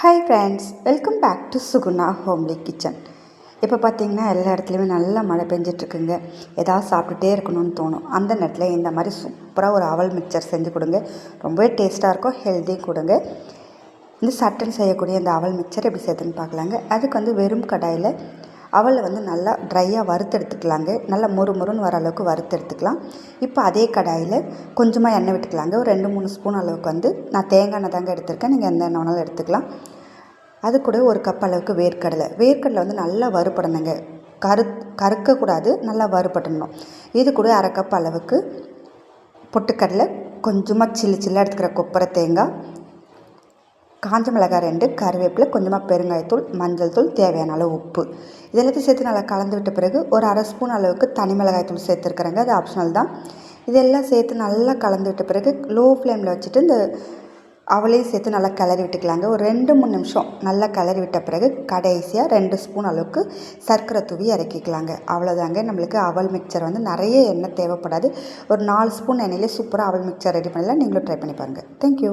Hi friends welcome back to Suguna homely kitchen இப்போ பார்த்தீங்கன்னா எல்லா இடத்துலையுமே நல்லா மழை பெஞ்சிட்ருக்குங்க. ஏதாவது சாப்பிட்டுட்டே இருக்கணும்னு தோணும். அந்த நேரத்தில் இந்த மாதிரி சூப்பராக ஒரு அவல் மிக்சர் செஞ்சு கொடுங்க. ரொம்பவே டேஸ்ட்டாக இருக்கும் ஹெல்த்தியும் கொடுங்க. இந்த சட்டன் செய்யக்கூடிய இந்த அவல் மிக்சர் எப்படி செய்யுதுன்னு பார்க்கலாங்க அதுக்கு வந்து வெறும் கடாயில் அவலை வந்து நல்லா ட்ரையாக வறுத்து எடுத்துக்கலாங்க நல்லா மொறு மொறுன்னு வர அளவுக்கு வறுத்து எடுத்துக்கலாம் இப்போ அதே கடாயில் கொஞ்சமாக எண்ணெய் விட்டுக்கலாங்க. ஒரு ரெண்டு மூணு ஸ்பூன் அளவுக்கு வந்து நான் தேங்காய் எண்ணெய் தாங்க எடுத்திருக்கேன். நீங்கள் எந்த எண்ணெய் வேணாலும் எடுத்துக்கலாம். அது கூட ஒரு கப் அளவுக்கு வேர்க்கடலை. வேர்க்கடலை வந்து நல்லா வறுபடணுங்க. கரு கருக்கக்கூடாது நல்லா வறுபடணும். இது கூட அரை கப் அளவுக்கு பொட்டுக்கடலை. கொஞ்சமாக சில்லு சில்லாக எடுத்துக்கிற கொப்பரை தேங்காய். காஞ்ச மிளகாய் ரெண்டு கருவேப்பிலை கொஞ்சமாக பெருங்காயத்தூள் மஞ்சள் தூள் தேவையான அளவு உப்பு. இதெல்லாத்தையும் சேர்த்து நல்லா கலந்து விட்ட பிறகு ஒரு அரை ஸ்பூன் அளவுக்கு தனி மிளகாய் தூள் சேர்த்துருக்குறேங்க. அது ஆப்ஷனல் தான். இதெல்லாம் சேர்த்து நல்லா கலந்து விட்ட பிறகு லோ ஃப்ளேமில் வச்சுட்டு இந்த அவளையும் சேர்த்து நல்லா கிளறி விட்டுக்கலாங்க. ஒரு ரெண்டு மூணு நிமிஷம் நல்லா கிளறி விட்ட பிறகு கடைசியாக ரெண்டு ஸ்பூன் அளவுக்கு சர்க்கரை தூவி இறக்கிக்கலாங்க. அவ்வளோதாங்க நம்மளுக்கு அவல் மிக்சர் வந்து நிறைய எண்ணெய் தேவைப்படாது. ஒரு நாலு ஸ்பூன் எண்ணெயிலே சூப்பராக அவல் மிக்சர் ரெடி பண்ணலாம். நீங்களும் ட்ரை பண்ணி பாருங்கள் தேங்க்யூ